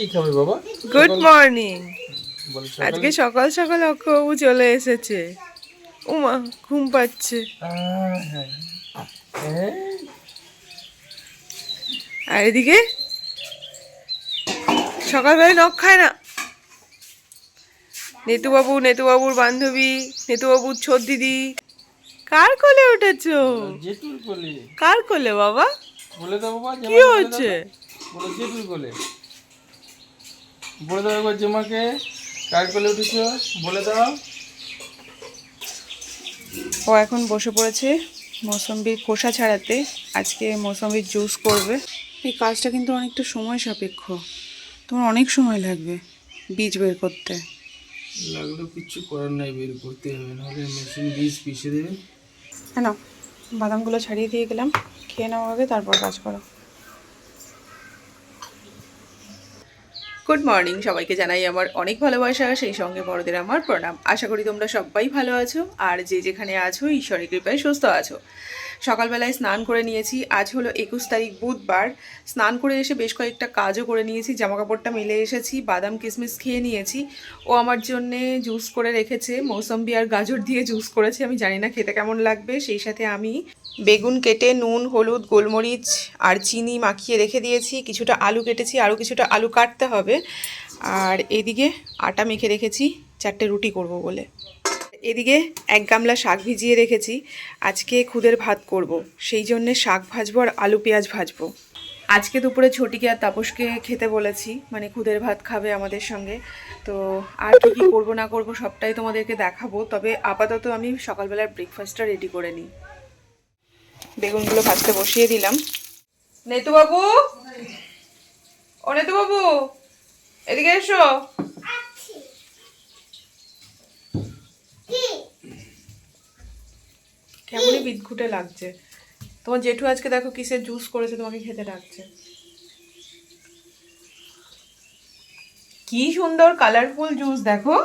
কি খাবে বাবা? গুড মর্নিং আজকে সকাল সকাল অক্ষবাবু চলে এসেছে। উমা ঘুম পাচ্ছে। আর এদিকে? সকালবেলায় নখ খায় না। নেতুবাবু নেতুবাবুর বান্ধবী নেতুবাবুর ছোট দিদি। কার কোলে উঠেছ? কার কোলে বাবা? কি হচ্ছে কোলে। বলে দাও একবার জেমাকে। কার কোলে উঠেছ? বলে দাও। ও এখন বসে পড়েছে মৌসম্বির খোসা ছাড়াতে। আজকে মৌসম্বির জুস করবে। এই কাজটা কিন্তু অনেকটা সময় সাপেক্ষ। তোমার অনেক সময় লাগবে বীজ বের করতে। লাগলেও কিচ্ছু করার নাই বের করতে হবে। নাহলে মেশিন বীজ পিষে দেবে। হ্যাঁ না বাদামগুলো ছাড়িয়ে দিয়ে গেলাম। খেয়ে নেওয়া হবে তারপর কাজ করো। গুড মর্নিং সবাইকে জানাই আমার অনেক ভালোবাসা, সেই সঙ্গে বড়দের আমার প্রণাম। আশা করি তোমরা সবাই ভালো আছো, আর যে যেখানে আছো, ঈশ্বরের কৃপায় সুস্থ আছো। সকালবেলায় স্নান করে নিয়েছি, আজ হলো একুশ তারিখ বুধবার। স্নান করে এসে বেশ কয়েকটা কাজও করে নিয়েছি জামা কাপড়টা মেলে এসেছি, বাদাম কিসমিস খেয়ে নিয়েছি। ও আমার জন্যে জুস করে রেখেছে, মৌসম্বি আর গাজর দিয়ে জুস করেছে, আমি জানি না খেতে কেমন লাগবে, সেই সাথে আমি বেগুন কেটে, নুন, হলুদ, গোলমরিচ আর চিনি মাখিয়ে রেখে দিয়েছি। কিছুটা আলু কেটেছি, আরও কিছুটা আলু কাটতে হবে। আর এদিকে আটা মেখে রেখেছি, চারটে রুটি করব বলে। এদিকে এক গামলা শাক ভিজিয়ে রেখেছি, আজকে খুদের ভাত করব। সেই জন্যে শাক ভাজবো আর আলু পেঁয়াজ ভাজবো। আজকে দুপুরে ছোটিকে আর তাপসকে খেতে বলেছি মানে খুদের ভাত খাবে আমাদের সঙ্গে। তো আর কি কি করব না করব সবটাই তোমাদেরকে দেখাবো, তবে আপাতত আমি সকালবেলার ব্রেকফাস্টটা রেডি করে নিই। বেগুনগুলো ভাজতে বসিয়ে দিলাম। নেতু বাবু? ও নেতু বাবু এদিকে এসো। কেমনই বিদঘুটে লাগছে। তোমার জেঠু আজকে দেখো কিসের জুস করেছে তোমাকে খেতে ডাকছে। কি সুন্দর কালারফুল জুস দেখো।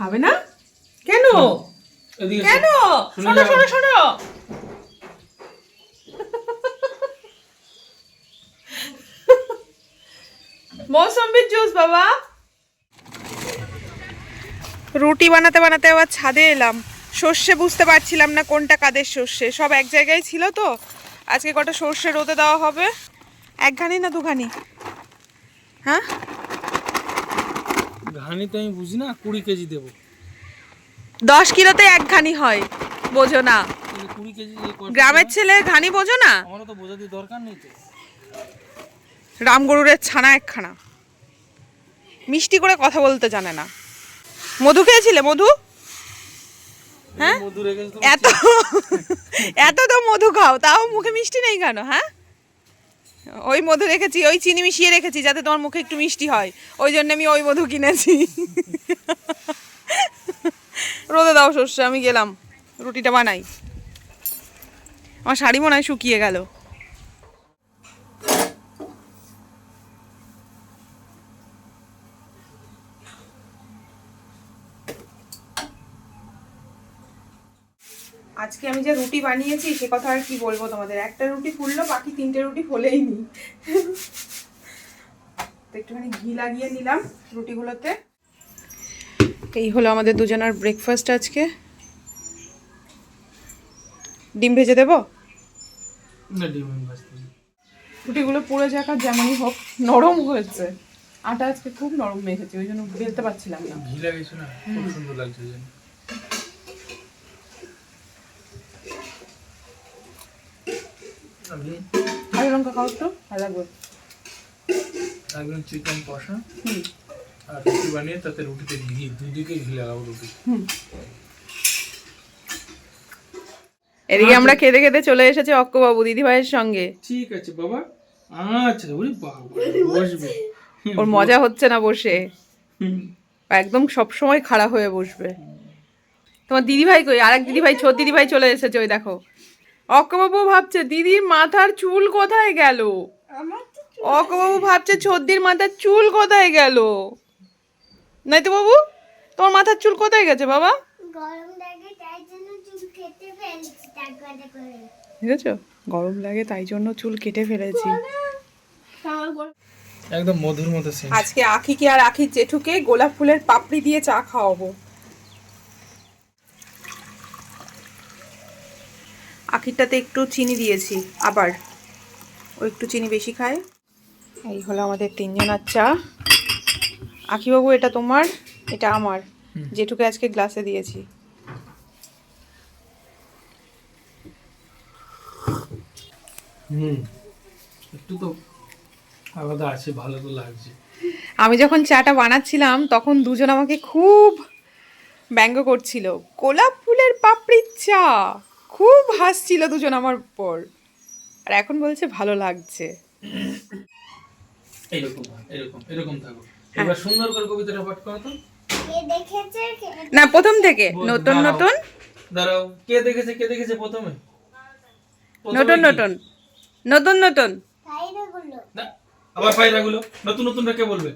হবে না? কেন? কেন? শুনে শোনো শোনো। মৌসম্বির জুস বাবা। রুটি বানাতে বানাতে আবার ছাদে এলাম। সর্ষে বুঝতে পারছিলাম না কোনটা কাদের সর্ষে। সব এক জায়গায় ছিল তো। আজকে কটা সর্ষে রোদে দেওয়া হবে। একঘানি না দুঘানি? হ্যাঁ? ঘানি তো আমি বুঝি না কুড়ি কেজি দেবো। দশ কিলোতে একঘানি হয় বোঝো না। কুড়ি কেজি গ্রামের ছেলে ঘানি বোঝো না? আমারও তো বোঝাতে দরকার নেই তো। রামগরুরের ছানা একখানা। মিষ্টি করে কথা বলতে জানে না। মধু খেয়েছিলে মধু? হ্যাঁ? এত এত তো মধু খাও তাও মুখে মিষ্টি নেই কেন হ্যাঁ? ওই মধু রেখেছি ওই চিনি মিশিয়ে রেখেছি যাতে তোমার মুখে একটু মিষ্টি হয়। ওই জন্য আমি ওই মধু কিনেছি। রোদে দাও শস্য আমি গেলাম। রুটিটা বানাই। আমার শাড়ি মনে হয় শুকিয়ে গেল। আজকে আমি যে রুটি বানিয়েছি সে কথা আর কি বলব তোমাদের? একটা রুটি ফুললো বাকি তিনটে রুটি ফোলেই নি। তো একটুখানি ঘি লাগিয়ে নিলাম রুটিগুলোতে। এই হলো আমাদের দুজনের ব্রেকফাস্ট আজকে। ডিম ভেজে দেবো। রুটিগুলো পুড়ে যাক আর যেমনই হোক নরম হয়েছে। আটা আজকে খুব নরম মেখেছে ওই জন্য বেলতে পারছিলাম না। ঘি লাগাইছো না? খুব সুন্দর লাগছে ওই জন্য আমি আর লঙ্কা খাও তো ভালো লাগবে। একদম চিকেন কষা। আর রুটি বানিয়ে তাতে রুটিতে ঘি দুদিকে ঘি লাগাবো রুটি। এদিকে আমরা খেতে খেতে চলে এসেছি অক্কবাবু দিদি ভাইয়ের সঙ্গে। ঠিক আছে বাবা। আচ্ছা ওরে বাবা বসবে। ওর মজা হচ্ছে না বসে। একদম সব সময় খাড়া হয়ে বসবে। তোমার দিদি ভাই কই? আরেক দিদি ভাই ছোট দিদি ভাই চলে এসেছে ওই দেখো। অক্কবাবু ভাবছে দিদির মাথার চুল কোথায় গেল? অক্কবাবু ভাবছে ছোদ্দির মাথার চুল কোথায় গেল? নাই তো বাবু তোমার মাথার চুল কোথায় গেছে বাবা? গরম লাগে তাই জন্য চুল কেটে ফেলছি গরম লাগে তাই জন্য চুল কেটে ফেলেছি। একদম মধুর মতো আজকে আখিকে আর আখির জেঠুকে গোলাপ ফুলের পাপড়ি দিয়ে চা খাওয়াবো। আখিরটাতে একটু চিনি দিয়েছি আবার। ও একটু চিনি বেশি খায়। এই হলো আমাদের তিনজনের চা। আখিবাবু এটা তোমার? এটা আমার। যেটুকু আজকে গ্লাসে দিয়েছি। হুম। একটু তো আলাদা আছে ভালো তো লাগছে। আমি যখন চাটা বানাচ্ছিলাম তখন দুজন আমাকে খুব ব্যঙ্গ করছিল। গোলাপ ফুলের পাপড়ির চা! খুব হাসছিল দুজন আমার উপর আর এখন বলছে ভালো লাগছে। এরকম এরকম এরকম থাকো। এবার সুন্দর করে কবিতাটা পাঠ করো তো। কে দেখেছে? কে না প্রথম থেকে। নতুন নতুন। দাঁড়াও। কে দেখেছে কে দেখেছে প্রথমে? নতুন? নতুন। নতুন নতুন। আবার পায়রাগুলো। নতুন নতুনটা কে বলবে?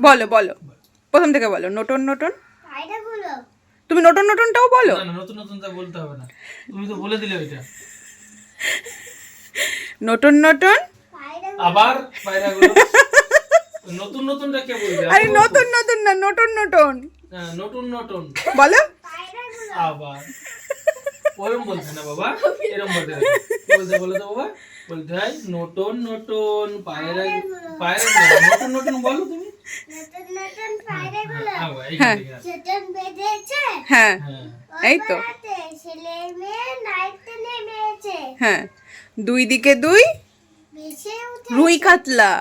বলো বলো। প্রথম থেকে বলো। নতুন নতুন। পায়রাগুলো। তুমি নতুন নতুনটাও বলো। না নতুন নতুনটা বলতে হবে না। তুমি তো বলে দিলে ওইটা। নতুন নতুন? আবার পায়রাগুলো? নতুন নতুনটা কে বলবে? আরে নতুন নতুন না নতুন নতুন। নতুন নতুন। বলো। আবার। ওরম বলছে না বাবা এরম বলতে বলতে বলো তো বাবা? বলতে হয় নতুন নতুন পায়রা পায়রা নতুন নতুন বলো ছোটন বেঁধেছে। হ্যাঁ হ্যাঁ। এই তো। হ্যাঁ দুই দিকে দুই রুই কাতলা।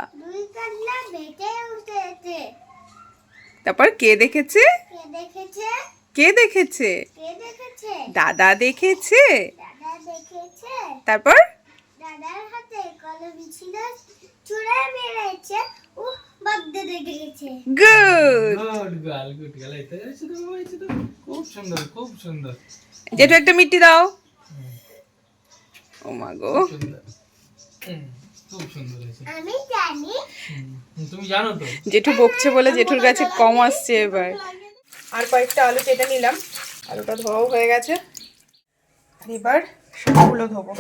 তারপর কে দেখেছে? কে দেখেছে? কে দেখেছে? দাদা দেখেছে। দেখেছে। তারপর? দাদার হাতে কলম ছিল চূড়া মেরেছে। ও বাদ্যে দেখেছে good good girl good girl এটা এসে তো বাবা তো খুব সুন্দর খুব সুন্দর। জেঠু একটা মিষ্টি দাও। ও মা গো খুব সুন্দর। হয়েছে। আমি জানি। তুমি জানো তো? জেঠু বকছে বলে জেঠুর কাছে কম আসছে এবার। আর কয়েকটা আলু কেটে নিলাম। আলুটা ধোয়াও হয়ে গেছে। এবার সবগুলো ধোবো।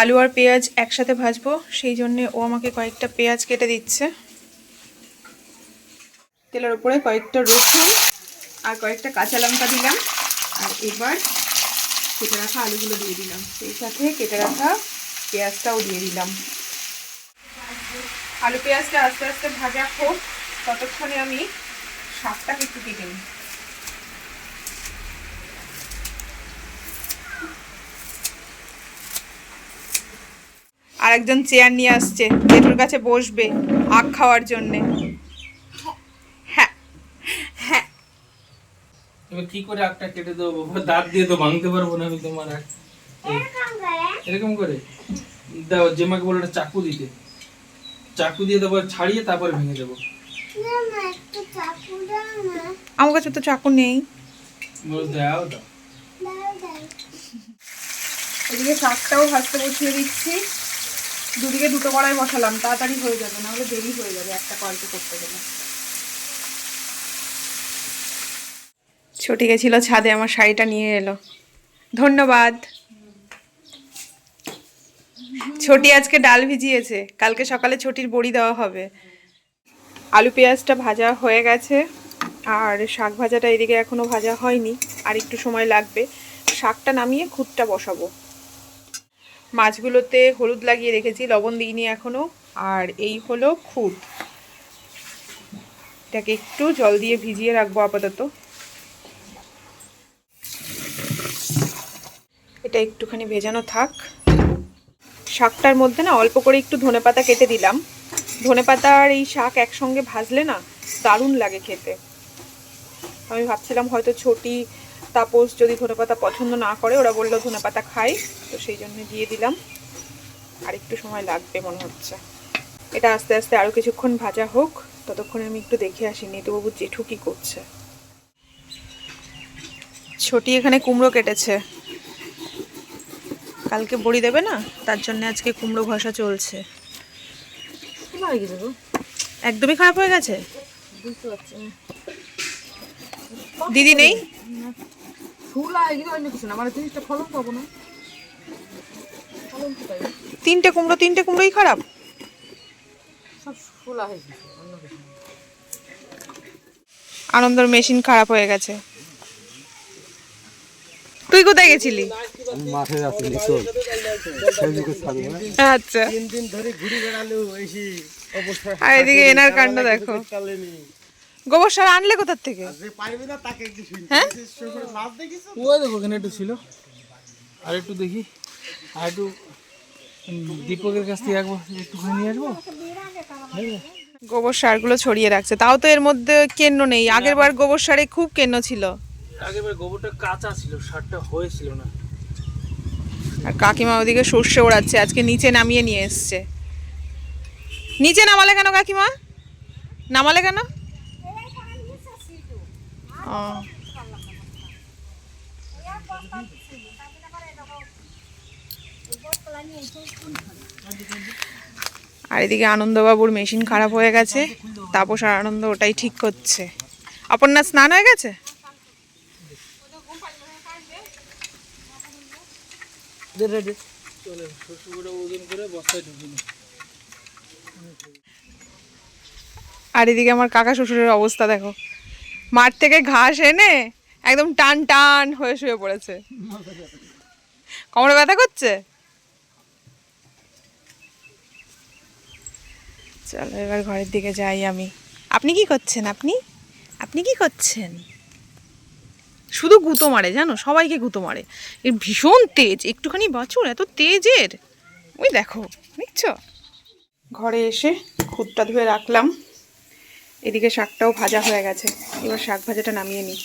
আলু আর পেঁয়াজ একসাথে ভাজবো, সেই জন্যে ও আমাকে কয়েকটা পেঁয়াজ কেটে দিচ্ছে। তেলের উপরে কয়েকটা রসুন আর কয়েকটা কাঁচা লঙ্কা দিলাম। আর এবার কেটে রাখা আলুগুলো দিয়ে দিলাম। সেই সাথে কেটে রাখা পেঁয়াজটাও দিয়ে দিলাম। আলু পেঁয়াজটা আস্তে আস্তে ভাজা হোক, ততক্ষণে আমি শাকটাকে কেটে নিই। আর একজন চেয়ার নিয়ে আসছে জেঠুর কাছে বসবে আখ খাওয়ার জন্যে। হ্যাঁ হ্যাঁ। এবার কি করে আটটা কেটে দেবো? বাবা দাঁত দিয়ে তো ভাঙতে পারব না আমি তোমার আখ এরকম করে? দাও জেমাকে বলো একটা চাকু দিতে। চাকু দিয়ে দেবো ছাড়িয়ে তারপরে ভেঙে দেবো। না মা একটু চাকু দাও না আমার কাছে তো চাকু নেই। বলো দাও দাও। দাও দাও। এদিকে শাকটাও ভাজতে বসিয়ে দিচ্ছি। দুদিকে দুটো কড়াই বসালাম, তাড়াতাড়ি হয়ে যাবে না হলে দেরি হয়ে যাবে একটা কড়াইতে করতে গেলে। ছুটি গেছিল, ছাদে আমার শাড়িটা নিয়ে এলো। ধন্যবাদ। ছোটি আজকে ডাল ভিজিয়েছে, কালকে সকালে ছোটির বড়ি দেওয়া হবে। আলু পেঁয়াজটা ভাজা হয়ে গেছে, আর শাক ভাজাটা এদিকে এখনও ভাজা হয়নি, আর একটু সময় লাগবে। শাকটা নামিয়ে খুঁটটা বসাবো। মাছগুলোতে হলুদ লাগিয়ে রেখেছি, লবণ দিইনি এখনও আর এই হলো খুঁট এটাকে একটু জল দিয়ে ভিজিয়ে রাখব আপাতত। এটা একটুখানি ভেজানো থাক। শাকটার মধ্যে না অল্প করে একটু ধনেপাতা কেটে দিলাম। ধনেপাতা আর এই শাক একসঙ্গে ভাজলে না দারুণ লাগে খেতে। আমি ভাবছিলাম হয়তো ছোটি তাপস যদি ধনেপাতা পছন্দ না করে ওরা বলল ধনেপাতা খাই। তো সেই জন্য দিয়ে দিলাম। আর একটু সময় লাগবে মনে হচ্ছে। এটা আস্তে আস্তে আরও কিছুক্ষণ ভাজা হোক। ততক্ষণে আমি একটু দেখে আসি নেতুবাবু জেঠু কী করছে। ছোটি এখানে কুমড়ো কেটেছে। কালকে বড়ি দেবে না? তার জন্য আজকে কুমড়ো ঘষা চলছে। একদমই খারাপ হয়ে গেছে? দিদি নেই? ফুলা এগুলো অন্য কিছু না। মানে জিনিসটা ফলন পাবো না। ফলন কোথায় তিনটে কুমড়ো তিনটে কুমড়োই খারাপ? সব ফুলা হয়ে অন্য কিছু আনন্দর মেশিন খারাপ হয়ে গেছে। তুই কোথায় গেছিলি? মাঠে না আচ্ছা। তিন দিন ধরে ঘুরে বেড়ালো এসে অবস্থা। আর এদিকে এনার কাণ্ড দেখো। গোবর সার আনলে কোথার থেকে? হ্যাঁ? ওই দেখো ওখানে একটু ছিল। আর একটু দেখি। আর একটু দীপকের কাছ থেকে একবার একটুখানি নিয়ে আসব। গোবর সারগুলো ছড়িয়ে রাখছে। তাও তো এর মধ্যে কেন্ন নেই। আগের বার গোবর সারে খুব কেন্ন ছিল। আগেবার গোবরটা কাঁচা ছিল সারটা হয়েছিল না। আর কাকিমা ওদিকে সর্ষে ওড়াচ্ছে। আজকে নিচে নামিয়ে নিয়ে এসছে। নিচে নামালে কেন কাকিমা? নামালে কেন। আর এদিকে আনন্দবাবুর মেশিন খারাপ হয়ে গেছে। তাপস আর আনন্দ ওটাই ঠিক করছে। আপনার স্নান হয়ে গেছে? আর এদিকে আমার কাকা শ্বশুরের অবস্থা দেখো। মাঠ থেকে ঘাস এনে একদম টান টান হয়ে শুয়ে পড়েছে। কোমরে ব্যথা করছে? চলো এবার ঘরের দিকে যাই আমি। আপনি কি করছেন আপনি? আপনি কি করছেন? শুধু গুঁতো মারে, জানো? সবাইকে গুঁতো মারে। এর ভীষণ তেজ, একটুখানি বাছুর এত তেজের। ওই দেখো, দেখছ? ঘরে এসে খুদটা ধুয়ে রাখলাম। এদিকে শাকটাও ভাজা হয়ে গেছে। এবার শাক ভাজাটা নামিয়ে নিই।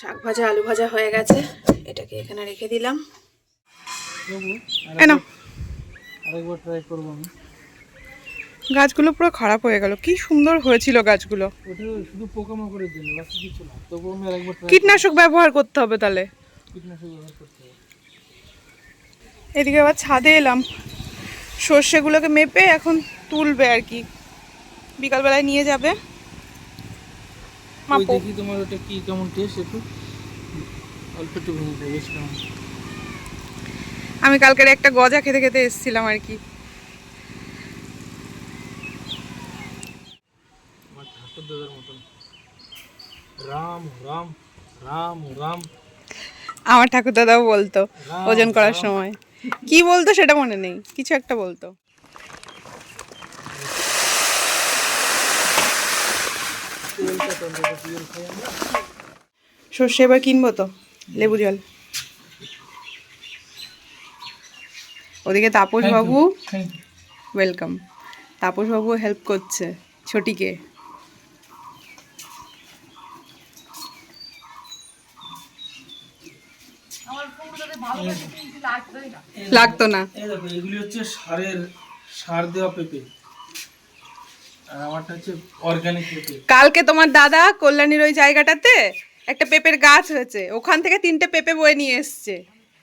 শাক ভাজা আলু ভাজা হয়ে গেছে। এটাকে এখানে রেখে দিলাম। তবু কেন আরেকবার ট্রাই করব আমি। গাছগুলো পুরো খারাপ হয়ে গেল। কি সুন্দর হয়েছিল গাছগুলো। ওটা শুধু পোকামাকড়ের জন্য বাকি কিছু না। তবু আমি আরেকবার কীটনাশক ব্যবহার করতে হবে তাহলে। কীটনাশক ব্যবহার করতে হবে। এদিকে আবার ছাদে এলাম। সর্ষেগুলোকে মেপে এখন তুলবে আর কি। বিকালবেলায় নিয়ে যাবে। মাপো। দেখি তোমার ওটা কি কেমন টেস্ট একটু? অল্প একটু ভেঙে আমি কালকের একটা গজা খেতে খেতে এসেছিলাম আর কি। আমার ঠাকুর রাম রাম রাম রাম। আমার ঠাকুর দাদাও বলতো ওজন করার সময়। কি বলতো সেটা মনে নেই কিছু একটা বলতো তেলটা তো অন্তত তেল খাই আমরা সর্ষে এবার কিনবো তো লেবু জল। ওদিকে তাপস বাবু ওয়েলকাম তাপস বাবু হেল্প করছে ছোটিকে। লাগতো না। এই দেখো এগুলি হচ্ছে সারের সার দেওয়া পেঁপে। আমারটা হচ্ছে অর্গানিক কালকে তোমার দাদা কল্যাণীর ওই জায়গাটাতে একটা পেঁপের গাছ হয়েছে। ওখান থেকে তিনটে পেঁপে বয়ে নিয়ে এসছে।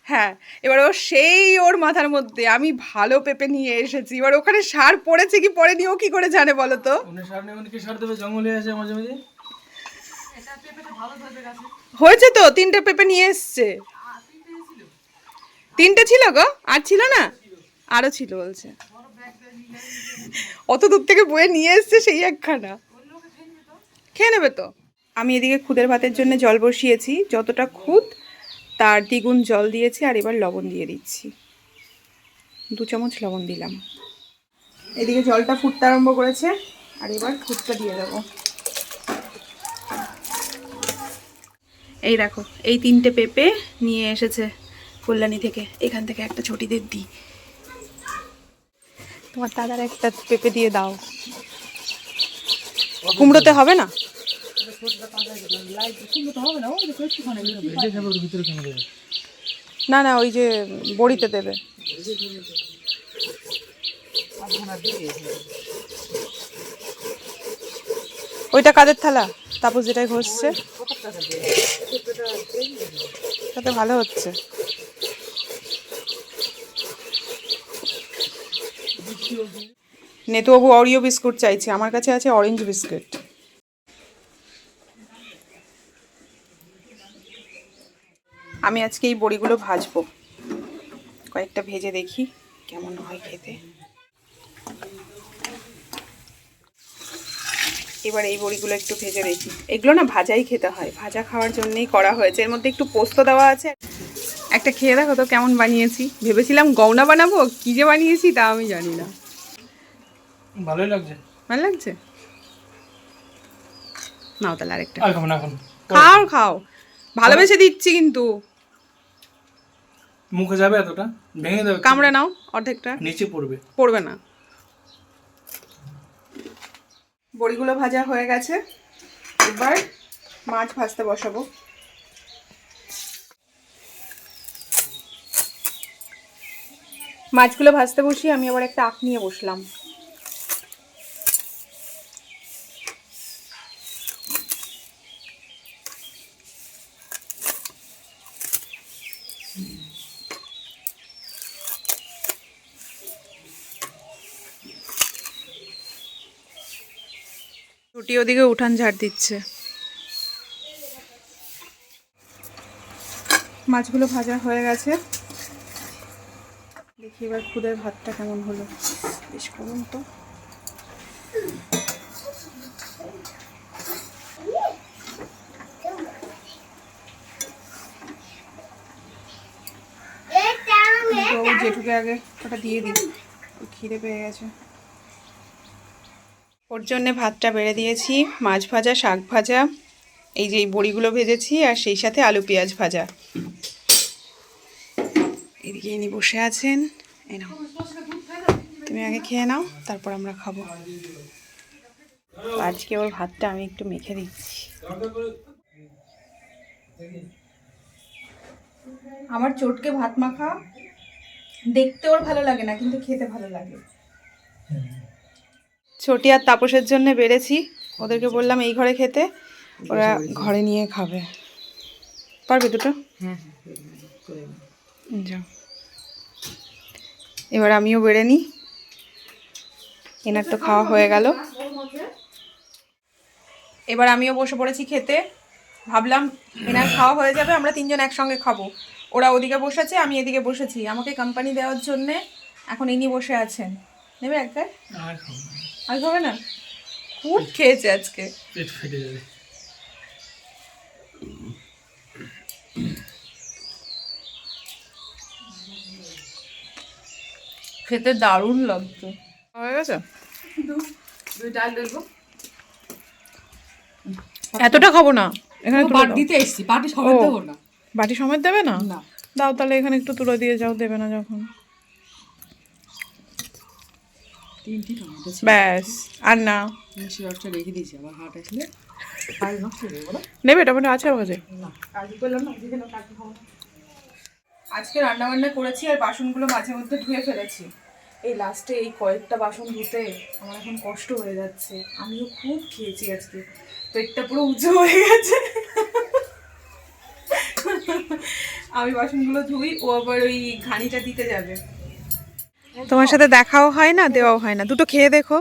হ্যাঁ এবার ও সেই ওর মাথার মধ্যে আমি ভালো পেঁপে নিয়ে এসেছি। এবার ওখানে সার পড়েছে কি পড়েনি ও কি করে জানে বলো তো? জঙ্গলে আছে মাঝে মাঝে। হয়েছে তো তিনটে পেঁপে নিয়ে এসছে। তিনটে ছিল। গো? আর ছিল না? আরও ছিল বলছে। অত দূর থেকে বয়ে নিয়ে এসছে সেই একখানা। খেয়ে নেবে তো। আমি এদিকে খুদের ভাতের জন্য জল বসিয়েছি। যতটা খুদ, তার দ্বিগুণ জল দিয়েছি আর এবার লবণ দিয়ে দিচ্ছি। দু চামচ লবণ দিলাম। এদিকে জলটা ফুটতে আরম্ভ করেছে আর এবার খুদটা দিয়ে দেবো। এই দেখো, এই তিনটে পেঁপে নিয়ে এসেছে কল্যাণী থেকে। এখান থেকে একটা ছটিদের দিই। তোমার দাদার একটা পেঁপে দিয়ে দাও। কুমড়োতে হবে না? না না, ওই যে বড়িতে দেবে। ওইটা কাদের থালা? তারপর যেটাই ঘষছে। তাতে ভালো হচ্ছে। নেতুবাবু অরিও বিস্কুট চাইছে। আমার কাছে আছে অরেঞ্জ বিস্কুট আমি আজকে এই বড়িগুলো ভাজবো। কয়েকটা ভেজে দেখি কেমন হয় খেতে। এবার এই বড়িগুলো একটু ভেজে দেখি। এগুলো না ভাজাই খেতে হয়। ভাজা খাওয়ার জন্যই করা হয়েছে। এর মধ্যে একটু পোস্ত দেওয়া আছে। একটা খেয়ে দেখো তো কেমন বানিয়েছি। ভেবেছিলাম গওনা বানাবো কী যে বানিয়েছি তা আমি জানি না। ভালোই লাগছে। ভালো লাগছে? নাও তাহলে আরেকটা। খাও খাও। ভালোবেসে দিচ্ছি কিন্তু। মুখে যাবে এতটা? ভেঙে দেবে কামড়ে নাও অর্ধেকটা। নিচে পড়বে। পড়বে না। বড়িগুলো ভাজা হয়ে গেছে। এবার মাছ ভাজতে বসাবো। মাছগুলো ভাজতে বসিয়ে আমি আবার একটা আখ নিয়ে বসলাম। ছুটি ওদিকে উঠান ঝাড় দিচ্ছে। মাছগুলো ভাজা হয়ে গেছে। দেখি এবার খুদের ভাতটা কেমন হলো। বেশ করুন তো। জেঠুকে আগে, ওটা দিয়ে দিই। খিদে পেয়ে গেছে। ওর জন্যে ভাতটা বেড়ে দিয়েছি। মাছ ভাজা, শাক ভাজা, এই যে বড়িগুলো ভেজেছি, আর সেই সাথে আলু পেঁয়াজ ভাজা। ইনি বসে আছেন। এই নাও। তুমি আগে খেয়ে নাও তারপর আমরা খাব। আজকে ওর ভাতটা আমি একটু মেখে দিচ্ছি। আমার চটকে ভাত মাখা দেখতে ওর ভালো লাগে না কিন্তু খেতে ভালো লাগে। ছোটি আর তাপসের জন্য বেড়েছি। ওদেরকে বললাম এই ঘরে খেতে ওরা ঘরে নিয়ে খাবে। পারবে দুটো? হ্যাঁ যাও। এবার আমিও বেড়ে নিই। এনার তো খাওয়া হয়ে গেল। এবার আমিও বসে পড়েছি খেতে। ভাবলাম এনার খাওয়া হয়ে যাবে আমরা তিনজন একসঙ্গে খাব। ওরা ওদিকে বসেছে আমি এদিকে বসেছি। আমাকে কোম্পানি দেওয়ার জন্যে এখন ইনি বসে আছেন। নেবে একবার? আর হবে না। খুব খেয়েছে আজকে। পেট ফেটে যাবে। খেতে দারুণ লাগতো। হয়ে গেছে? এতটা খাব না। এখানে দিতে এসছি পাটি সবাই দেবো না। বাটি সমেত দেবে না? না। দাও তাহলে এখানে একটু তুলে দিয়ে যাও দেবে না যখন। ব্যাস আর না। মিষ্টি রসটা রেখে দিয়েছি আবার হাট আসলে। আর নষ্ট যাবে না। নেবে আছে না। আজকে রান্না বান্না করেছি আর বাসনগুলো মাঝে মধ্যে ধুয়ে ফেলেছি। এই লাস্টে এই কয়েকটা বাসন ধুতে আমার এখন কষ্ট হয়ে যাচ্ছে। আমিও খুব খেয়েছি আজকে। পেটটা পুরো উঁচু হয়ে গেছে। আমি বাসনগুলো ধুই ও আবার ওই ঘানিটা দিতে যাবে। তোমার সাথে দেখাও হয় না দেওয়াও হয় না? দুটো খেয়ে দেখো।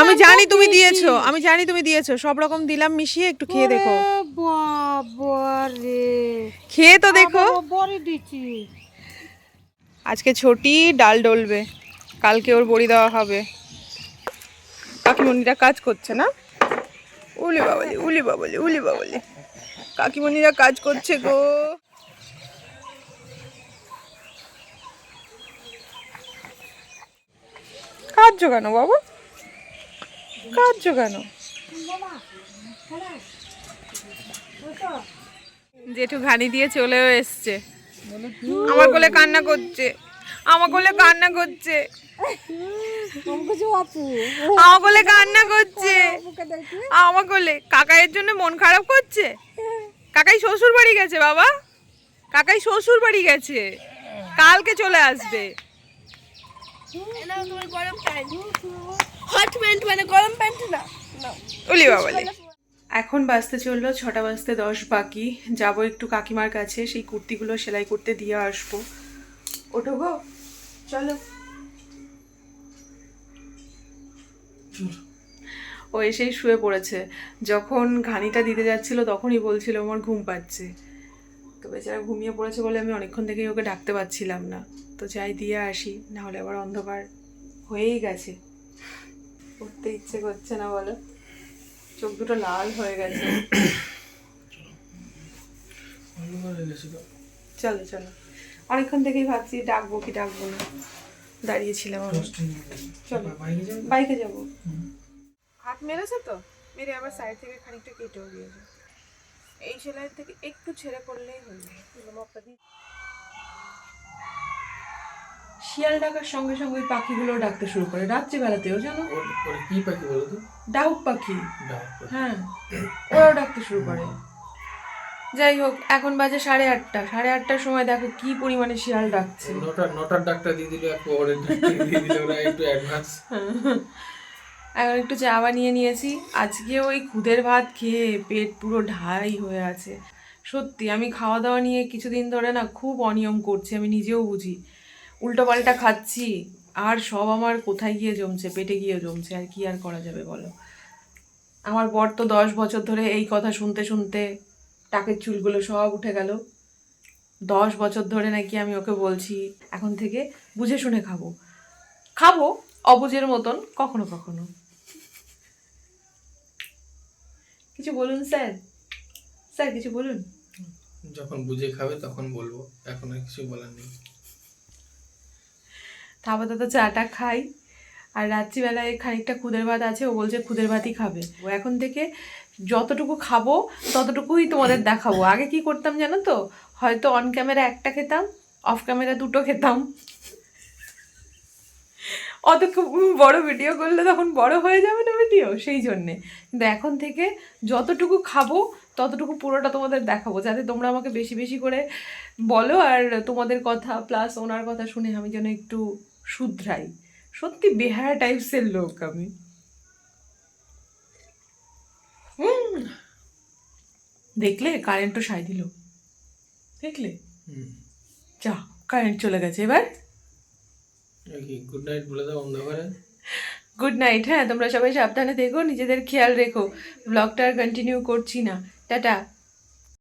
আমি জানি তুমি দিয়েছ। আমি জানি তুমি দিয়েছ। সব রকম দিলাম মিশিয়ে একটু খেয়ে দেখো। খেয়ে তো দেখো। আজকে ছোটি ডাল ডলবে কালকে ওর বড়ি দেওয়া হবে। কাকিমণিরা কাজ করছে না? উলি বাবলি উলি বাবলি উলি বাবলি। কাকিমণিরা কাজ করছে গো। কাজ কেন বাবা? কাজ কেন? জেঠু ঘানি দিয়ে চলেও এসছে। আমার কোলে কান্না করছে। আমার কোলে কান্না করছে। আমার কোলে কান্না করছে। আমার কোলে। কাকাইয়ের জন্য মন খারাপ করছে? কাকাই শ্বশুর বাড়ি গেছে বাবা। কাকাই শ্বশুর বাড়ি গেছে। কালকে চলে আসবে। হট প্যান্ট মানে গরম প্যান্ট না? ওলি বাবালে এখন বাজতে চলল ছটা বাজতে দশ বাকি। যাব একটু কাকিমার কাছে, সেই কুর্তিগুলো সেলাই করতে দিয়ে আসব। ওঠো গো, চলো। ও এসেই শুয়ে পড়েছে। যখন ঘানিটা দিতে যাচ্ছিল তখনই বলছিল, আমার ঘুম পাচ্ছে। তো বেচারা ঘুমিয়ে পড়েছে বলে আমি অনেকক্ষণ থেকেই ওকে ডাকতে পারছিলাম না। তো যাই দিয়ে আসি, নাহলে আবার অন্ধকার হয়েই গেছে। উঠতে ইচ্ছে করছে না বলো। চোখ দুটো লাল হয়ে গেছে। চলো চলো অনেকক্ষণ থেকেই ভাবছি ডাকবো কি ডাকবো না দাঁড়িয়েছিলাম। চলো। বাইকে যাবে? হাত মেরেছে তো মেরে আবার সাইড থেকে খানিকটা কেটেও দিয়েছে এই সেলাই থেকে একটু ছেড়ে করলেই হয়ে দিয়ে শিয়াল ডাকার সঙ্গে সঙ্গে ওই পাখিগুলো ডাকতে শুরু করে। রাত্রিবেলাতেও জানো? কি পাখি বলো তো? ডাউক পাখি। ডাক পাখি। হ্যাঁ ওরাও ডাকতে শুরু করে। যাই হোক এখন বাজে সাড়ে আটটা। সাড়ে আটটার সময় দেখো কি পরিমাণে শিয়াল ডাকছে। নটার নটার ডাকটা দিয়ে দিল এক ওরের দিয়ে দিল ওরা একটু অ্যাডভান্স এখন একটু চা বানিয়ে নিয়েছি। আজকে ওই খুদের ভাত খেয়ে পেট পুরো ঢাই হয়ে আছে। সত্যি আমি খাওয়া দাওয়া নিয়ে কিছুদিন ধরে না খুব অনিয়ম করছি আমি নিজেও বুঝি। উল্টো পাল্টা খাচ্ছি। আর সব আমার কোথায় গিয়ে জমছে? পেটে গিয়ে জমছে। আর কি আর করা যাবে বলো? আমার বর তো দশ বছর ধরে এই কথা শুনতে শুনতে টাকের চুলগুলো সব উঠে গেল। দশ বছর ধরে নাকি আমি ওকে বলছি, এখন থেকে বুঝে শুনে খাব। খাব অবুজের মতন, কখনো কখনো। কিছু বলুন স্যার? স্যার, কিছু বলুন। যখন বুঝে খাবে তখন বলব। এখন আর কিছু বলার নেই। আপাতত চাটা খাই। আর রাত্রিবেলায় খানিকটা খুদের ভাত আছে, ও বলছে খুদের ভাতই খাবে। ও এখন থেকে যতটুকু খাব, ততটুকুই তোমাদের দেখাবো। আগে কি করতাম জানো তো? হয়তো অন ক্যামেরা একটা খেতাম অফ ক্যামেরা দুটো খেতাম। অত বড় ভিডিও করলে তখন বড় হয়ে যাবে না ভিডিও সেই জন্যে। কিন্তু এখন থেকে যতটুকু খাব, ততটুকু পুরোটা তোমাদের দেখাবো, যাতে তোমরা আমাকে বেশি বেশি করে বলো আর তোমাদের কথা প্লাস ওনার কথা শুনে আমি যেন একটু শুধরাই। সত্যি বেহায়া টাইপসের লোক আমি। দেখলে কারেন্টও সাই দিল। দেখলে? হুম। যা কারেন্ট চলে গেছে। এবার? গুড নাইট বলে দাও অন্ধকারে। গুড নাইট হ্যাঁ তোমরা সবাই সাবধানে থেকো নিজেদের খেয়াল রেখো। ব্লগটা আর কন্টিনিউ করছি না। টাটা।